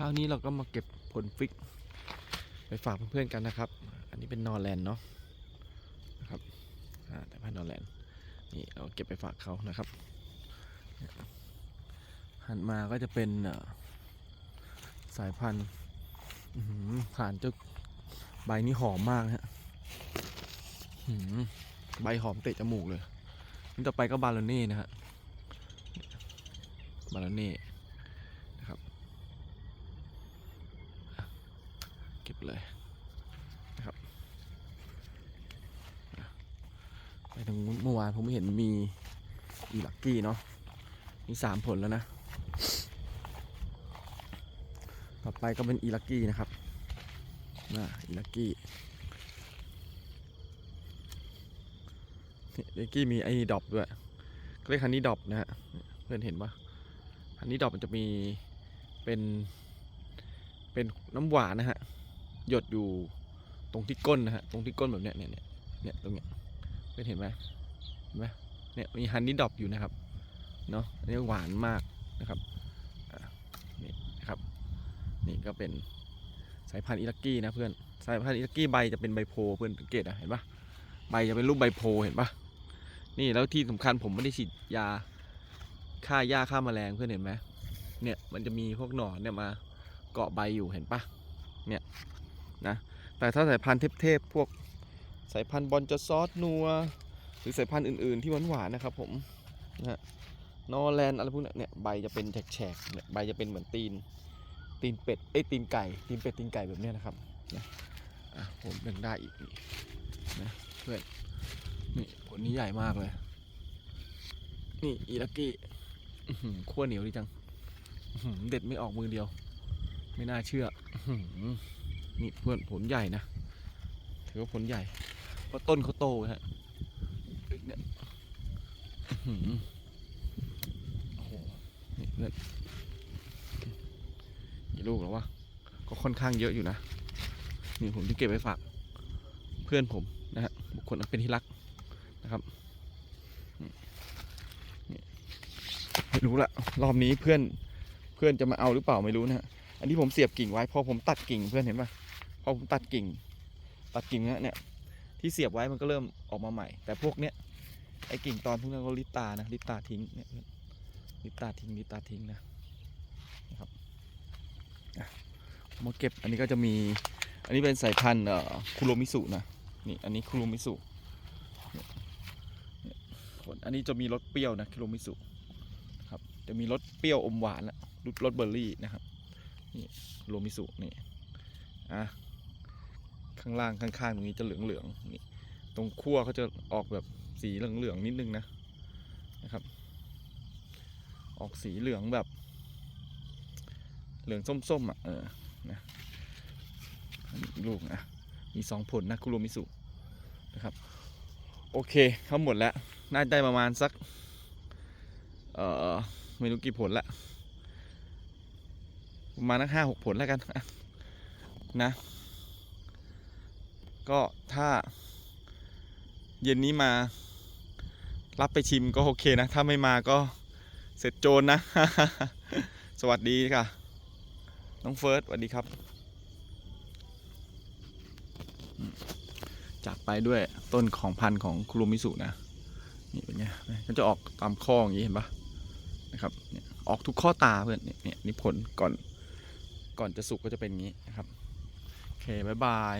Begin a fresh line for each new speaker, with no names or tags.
ช้านี้เราก็มาเก็บผลฟิก ไปฝากเพื่อนๆกันนะครับ อันนี้เป็นนอร์แลนด์เนาะนะครับอาแต่พันนอร์แลนด์นี่เราเก็บไปฝากเขานะครับ หันมาก็จะเป็นสายพันธุ์ผ่านเจ้าใบนี้หอมมากฮะหือใบหอมเตะจมูกเลยนี่ต่อไปก็บาลเน่นะฮะบาลเน่นะครับอะ เลยนะครับไปถึงเมื่อวานผมไม่เห็นมีอีลักกี้เนาะมีสามผลแล้วนะ ต่อไปก็เป็นอีลักกี้นะครับน่าอีลักกี้อีลักกี้มีไอ้ดอปด้วยเรียกฮันนี่ดอปนะฮะเพื่อนเห็นปะฮันนี่ดอปมันจะมีเป็นเป็นน้ำหวานนะฮะ หยดอยู่ตรงที่ก้นนะฮะตรงที่ก้นแบบเนี้ยเนี่ยเนี่ยเนี่ยตรงเนี้ยเพื่อนเห็นไหมเห็นไหมเนี่ยมีฮันนี่ดอปอยู่นะครับเนาะอันนี้หวานมากนะครับนี่นะครับนี่ก็เป็นสายพันธุ์อิลักกี้นะเพื่อนสายพันธุ์อิลักกี้ใบจะเป็นใบโพลเพื่อนสังเกตอะเห็นปะใบจะเป็นรูปใบโพลเห็นปะนี่แล้วที่สำคัญผมไม่ได้ฉีดยาฆ่าหญ้าฆ่าแมลงเพื่อนเห็นไหมเนี่ยมันจะมีพวกหนอนเนี่ยมาเกาะใบอยู่เห็นปะเนี่ย นะแต่ถ้าสายพันธุ์เทพๆพวกสายพันธุ์บอลจะซอสนัว หรือสายพันธุ์อื่น ๆ ที่หวานๆนะครับผมนะนอร์แลนด์อะไรพวกเนี้ยเนี่ยใบจะเป็นแฉกๆเนี่ยใบจะเป็นเหมือนตีน ตีนเป็ดเอ้ยตีนไก่ตีนเป็ดตีนไก่แบบเนี้ยนะครับนะอะผมยังได้อีกนี่นะเพื่อนนี่ผลนี้ใหญ่มากเลย นี่อีลักกี้ขั้วเหนียวดีจังเด็ดไม่ออกมือเดียว ไม่น่าเชื่อ นี่เพื่อนผลใหญ่นะ ถือว่าผลใหญ่ เพราะต้นเขาโตฮะเนี่ยโอ้โหนี่เพื่อนกี่ลูกแล้ววะ ก็ค่อนข้างเยอะอยู่นะ นี่ผมที่เก็บไว้ฝากเพื่อนผมนะฮะ บุคคลอันเป็นที่รักนะครับนี่นี่ไม่รู้ละรอบนี้เพื่อนเพื่อนจะมาเอาหรือเปล่าไม่รู้นะฮะ อันนี้ผมเสียบกิ่งไว้พอผมตัดกิ่งเพื่อนเห็นปะ อผมตัดกิ่ง ตัดกิ่งเนี้ยเนี่ยที่เสียบไว้มันก็เริ่มออกมาใหม่ แต่พวกเนี้ยไอ้กิ่งตอนพวกนั้นก็ลิตานะลิตาทิ้งเนี่ยลิตาทิ้งลิตาทิ้งนะนะครับมาเก็บอันนี้ก็จะมีอันนี้เป็นสายพันธุ์คุโรมิสุนะนี่อันนี้คุโรมิสุเนี่ยอันนี้จะมีรสเปรี้ยวนะคุโรมิสุครับจะมีรสเปรี้ยวอมหวานและรสรสเบอร์รี่นะครับนี่คุโรมิสุนี่อะ ข้างล่างข้างๆตรงนี้จะเหลืองๆนี่ตรงขั้วเขาจะออกแบบสีเหลืองๆนิดนึงนะนะครับ ออกสีเหลืองแบบ เหลืองส้มๆอะเออนะลูกนะมีสองผลนะคุโรมิสุนะครับ โอเคทั้งหมดแล้ว น่าได้ประมาณสัก เอ่อไม่รู้กี่ผลละประมาณนักห้าหกผลแล้วกันนะ ก็ถ้าเย็นนี้มารับไปชิมก็โอเคนะ ถ้าไม่มาก็เสร็จโจรนะ สวัสดีค่ะ น้องเฟิร์สสวัสดีครับ จากไปด้วยต้นของพันธุ์ของคุรุมิสุนะ นี่เป็นไงก็จะออกตามข้ออย่างนี้เห็นปะนะครับออกทุกข้อตาเพื่อนเนี่ยเนี่ยนี่ผลก่อนก่อนจะสุกก็จะเป็นอย่างนี้นะครับ โอเค บ๊ายบาย